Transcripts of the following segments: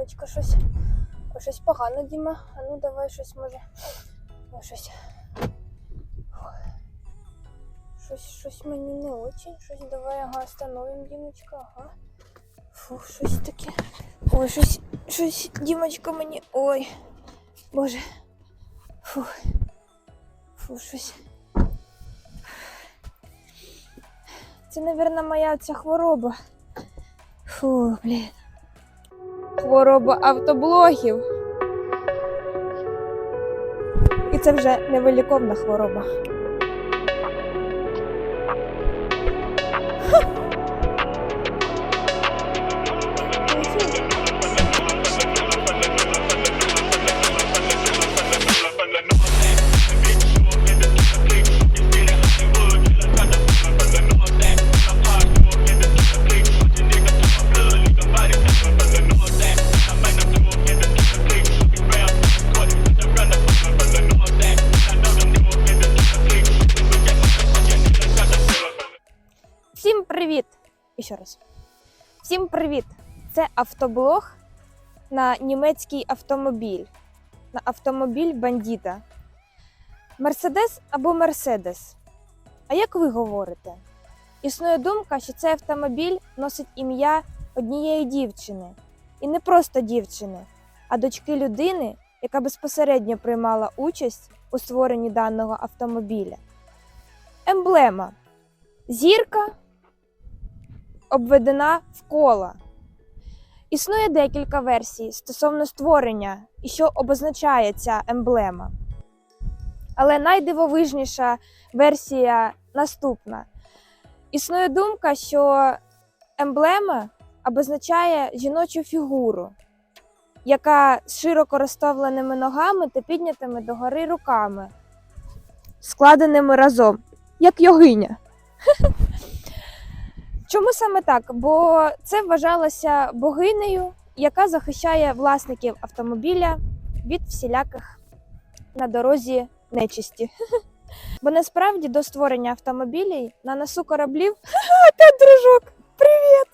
Дімочка, щось. Щось погано, Діма. А ну давай щось може. Щось. Щось, щось мені не очень. Щось давай, ага, остановим, Дімочка, ага. Фух, щось таке. Ой, щось, щось, Дімочка мені. Ой. Боже. Фух. Фу, щось. Це, мабуть, моя ця хвороба. Фу, блін. Хвороба автоблогів. І це вже невиліковна хвороба. Автоблог на німецький автомобіль. На автомобіль бандіта. Мерседес або Мерседес. А як ви говорите? Існує думка, що цей автомобіль носить ім'я однієї дівчини. І не просто дівчини, а дочки людини, яка безпосередньо приймала участь у створенні даного автомобіля. Емблема. Зірка обведена в кола. Існує декілька версій стосовно створення і що обозначає ця емблема. Але найдивовижніша версія наступна. Існує думка, що емблема обозначає жіночу фігуру, яка з широко розставленими ногами та піднятими догори руками, складеними разом, як йогиня. Чому саме так? Бо це вважалося богинею, яка захищає власників автомобіля від всіляких на дорозі нечисті. Бо насправді до створення автомобілів на носу кораблів опять дружок, привіт!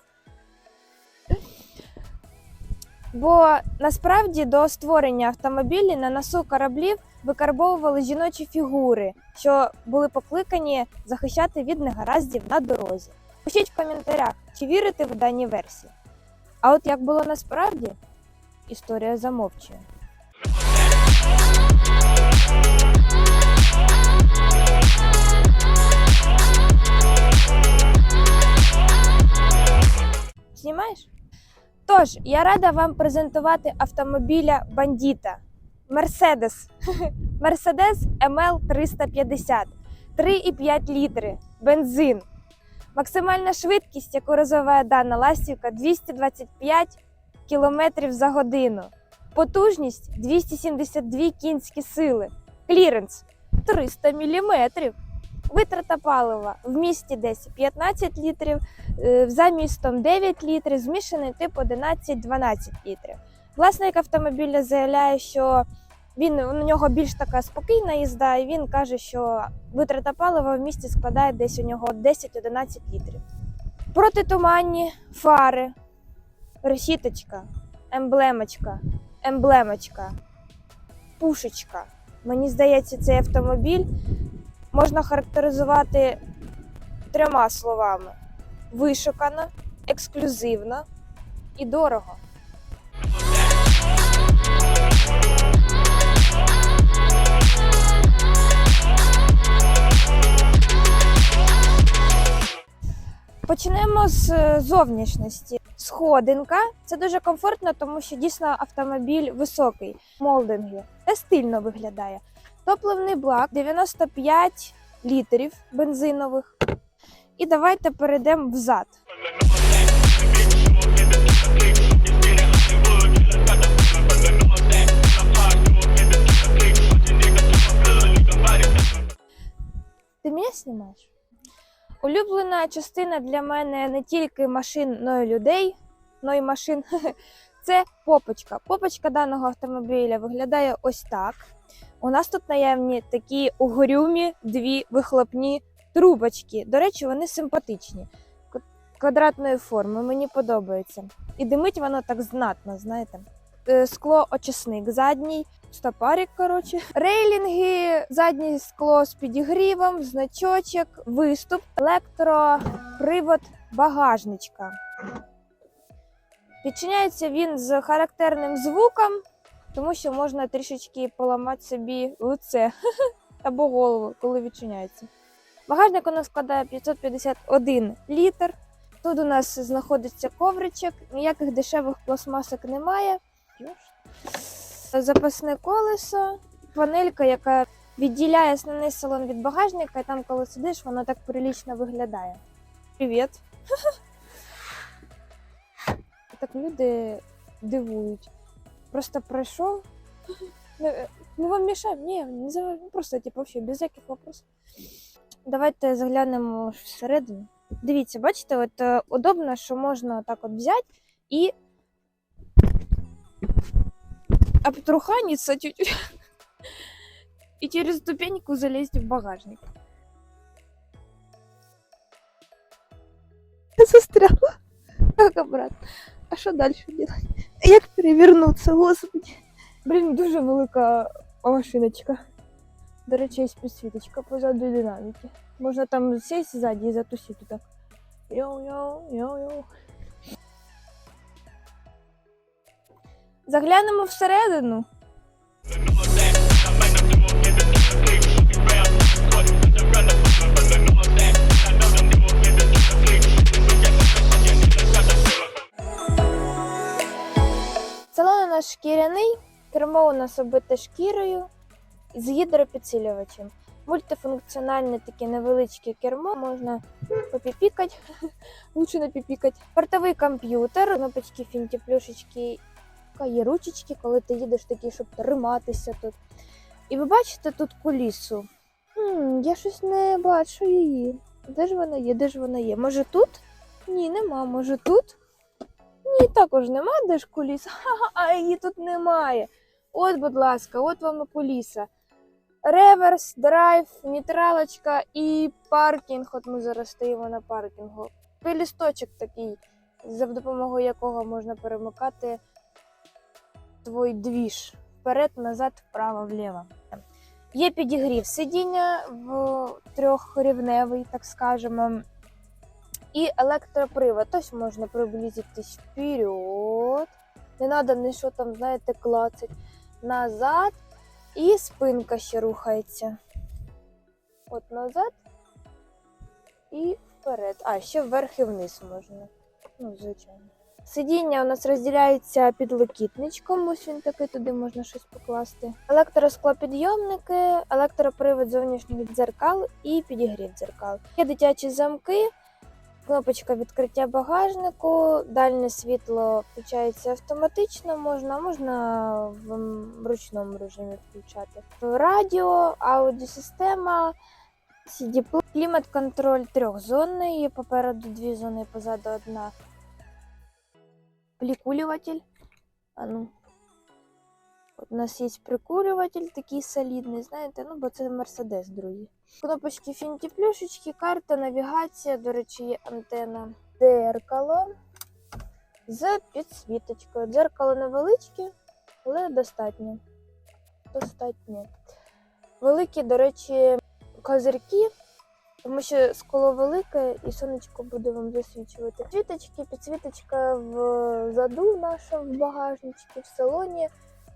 Бо насправді до створення автомобілів на носу кораблів викарбовували жіночі фігури, що були покликані захищати від негараздів на дорозі. Пишіть в коментарях, чи вірите в дані версії. А от як було насправді, історія замовчує. Знімаєш? Тож, я рада вам презентувати автомобіля бандіта Мерседес. Мерседес ML 350 3,5 літри, бензин. Максимальна швидкість, яку розвиває дана ластівка, 225 км за годину. Потужність 272 кінські сили. Кліренс 300 мм. Витрата палива в місті десь 15 літрів, е, за містом 9 літрів, змішаний тип 11-12 літрів. Власник автомобіля заявляє, що він у нього більш така спокійна їзда, і він каже, що витрата палива в місті складає десь у нього 10-11 літрів. Протитуманні фари, решіточка, емблемочка, емблемочка, пушечка. Мені здається, цей автомобіль можна характеризувати трьома словами: вишукано, ексклюзивно і дорого. Почнемо з е, зовнішності. Сходинка це дуже комфортно, тому що дійсно автомобіль високий, молдинги, та стильно виглядає. Топливний блак 95 літрів бензинових. І давайте перейдемо взад. Ти мене знімаєш? Улюблена частина для мене не тільки машин, но й людей, но й машин. Це попочка. Попочка даного автомобіля виглядає ось так. У нас тут наявні такі угорюмі дві вихлопні трубочки. До речі, вони симпатичні. квадратної форми. Мені подобається. І димить воно так знатно, знаєте. Е, Скло очисник задній, стопарик, коротше. Рейлінги, заднє скло з підігрівом, значочок, виступ, електропривод багажничка. Відчиняється він з характерним звуком, тому що можна трішечки поламати собі лице або голову, коли відчиняється. Багажник у нас складає 551 літр. Тут у нас знаходиться ковричок, ніяких дешевих пластмасок немає. Запасне колесо, панелька, яка відділяє основний салон від багажника, і там, коли сидиш, воно так прилічно виглядає. Привіт! Так люди дивують. Просто пройшов. Ми вам мішаємо? Ні, не ну, просто типу, вообще, без яких вопросів. Давайте заглянемо всередину. Дивіться, бачите, от е, удобно, що можна так от взяти і обтруханиться чуть-чуть. І через ступеньку залезть в багажник. Я застряла. Как обратно? А що далі робити? Як перевернутися, господи? Блін, дуже велика машиночка. До речі, є підсвіточка позаду динаміки. Можна там сесть ззаді і затусити так. Йоу-йоу, йоу-йоу. Заглянемо всередину. Салон у нас шкіряний, кермо у нас обите шкірою з гідропідсилювачем. Мультифункціональне таке невеличке кермо, можна попіпікати, лучше не. Портовий комп'ютер, кнопочки, фінті, плюшечки, є ручечки, коли ти їдеш такі, щоб триматися тут. І ви бачите тут кулісу. Хм, я щось не бачу її. Де ж вона є? Де ж вона є? Може тут? Ні, нема. Може тут? Ні, також нема, де ж куліса. А її тут немає. От, будь ласка, от вам і куліса. Реверс, драйв, нейтралочка і паркінг. От ми зараз стоїмо на паркінгу. Пилісточок такий, за допомогою якого можна перемикати твій двіж. Вперед, назад, вправо, вліво. Є підігрів сидіння в трьохрівневий, так скажемо. І електропривод. Тобто можна приблизитись вперед. Не треба нічого там, знаєте, клацать. Назад. І спинка ще рухається. От назад і вперед. А, ще вверх і вниз можна. Ну, звичайно. Сидіння у нас розділяється підлокітничком, ось він такий, туди можна щось покласти. Електросклопідйомники, електропривод зовнішніх дзеркал і підігрів дзеркал. Є дитячі замки, кнопочка відкриття багажнику, дальнє світло включається автоматично, можна, можна в ручному режимі включати. Радіо, аудіосистема, CD, клімат-контроль трьохзонний, попереду дві зони, позаду одна. Прикурюватель. А ну. От у нас є прикурюватель такий солідний, знаєте, ну бо це Мерседес, друзі. Кнопочки фінті плюшечки, карта, навігація, до речі, є антена. Дзеркало з підсвіточкою. Дзеркало невеличке, але достатньо. Достатньо. Великі, до речі, козирки, тому що скло велике і сонечко буде вам засвічувати. Світочки, підсвіточка в заду наша в багажничці, в салоні.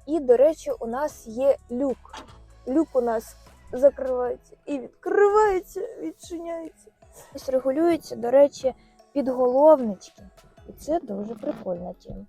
І, до речі, у нас є люк. Люк у нас закривається і відкривається, відчиняється. Ось регулюється, до речі, підголовнички. І це дуже прикольна тема.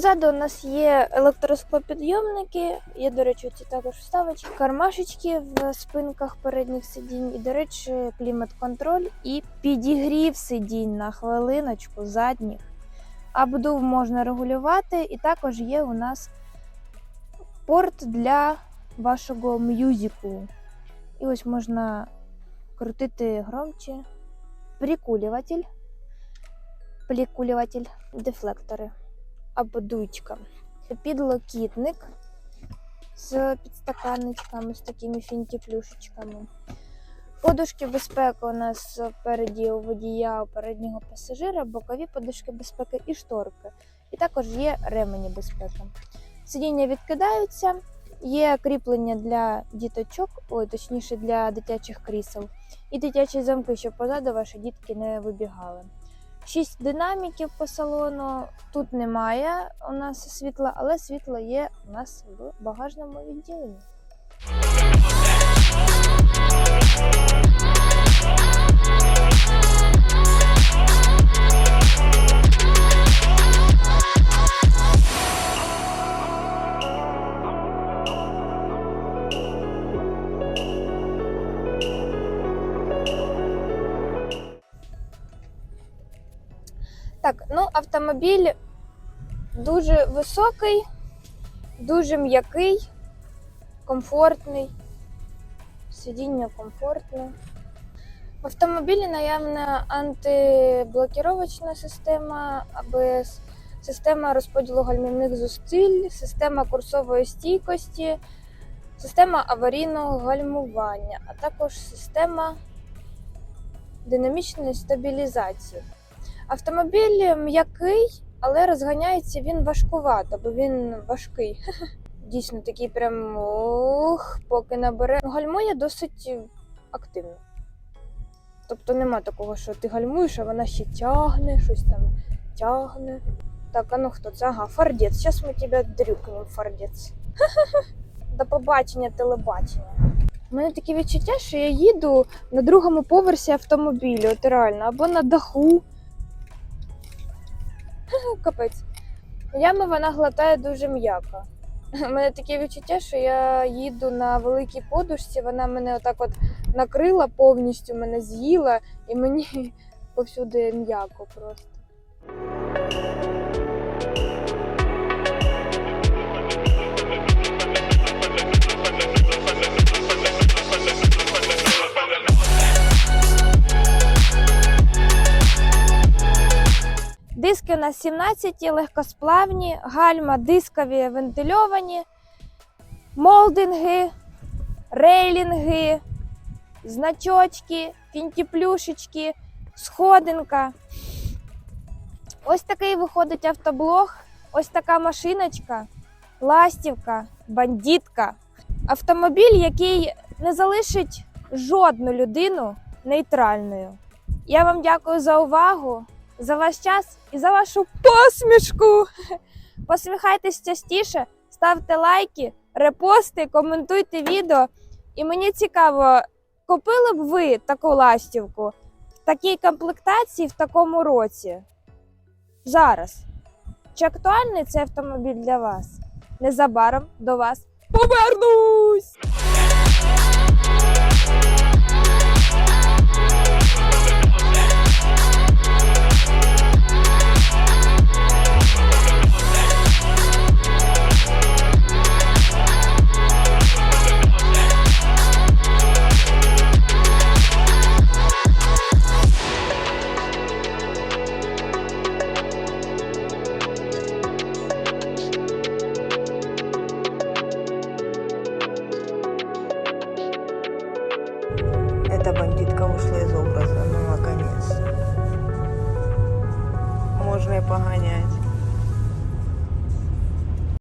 Позаду у нас є електросклопідйомники, є, до речі, ці також вставочки, кармашечки в спинках передніх сидінь, і, до речі, клімат-контроль і підігрів сидінь на хвилиночку задніх. Обдув можна регулювати, і також є у нас порт для вашого м'юзику. І ось можна крутити громче. Прикулюватель, прикулюватель, дефлектори або дуйчка. Підлокітник з підстаканничками, з такими фінті-плюшечками. Подушки безпеки у нас впереді у водія, у переднього пасажира, бокові подушки безпеки і шторки. І також є ремені безпеки. Сидіння відкидаються, є кріплення для діточок, ой, точніше для дитячих крісел, і дитячі замки, щоб позаду ваші дітки не вибігали. Шість динаміків по салону. Тут немає у нас світла, але світло є у нас в багажному відділенні. Так, ну автомобіль дуже високий, дуже м'який, комфортний. Сидіння комфортне. В автомобілі наявна антиблокіровочна система, АБС, система розподілу гальмівних зусиль, система курсової стійкості, система аварійного гальмування, а також система динамічної стабілізації. Автомобіль м'який, але розганяється він важкувато, бо він важкий. Дійсно, такий прям ох, поки набере. Гальмує досить активно. Тобто нема такого, що ти гальмуєш, а вона ще тягне, щось там тягне. Так, а ну хто це? Ага, фардець. Зараз ми тебе дрюкнемо, фардець. До побачення, телебачення. У мене таке відчуття, що я їду на другому поверсі автомобілю, от реально, або на даху. Капець. Яма вона глотає дуже м'яко. У мене таке відчуття, що я їду на великій подушці, вона мене отак от накрила повністю, мене з'їла, і мені повсюди м'яко просто. 17, легкосплавні, гальма дискові вентильовані, молдинги, рейлінги, значочки, фінтіплюшечки, сходинка. Ось такий виходить автоблог, ось така машиночка, ластівка, бандитка. Автомобіль, який не залишить жодну людину нейтральною. Я вам дякую за увагу за ваш час і за вашу посмішку. Посміхайтесь частіше, ставте лайки, репости, коментуйте відео. І мені цікаво, купили б ви таку ластівку в такій комплектації в такому році? Зараз. Чи актуальний цей автомобіль для вас? Незабаром до вас повернусь!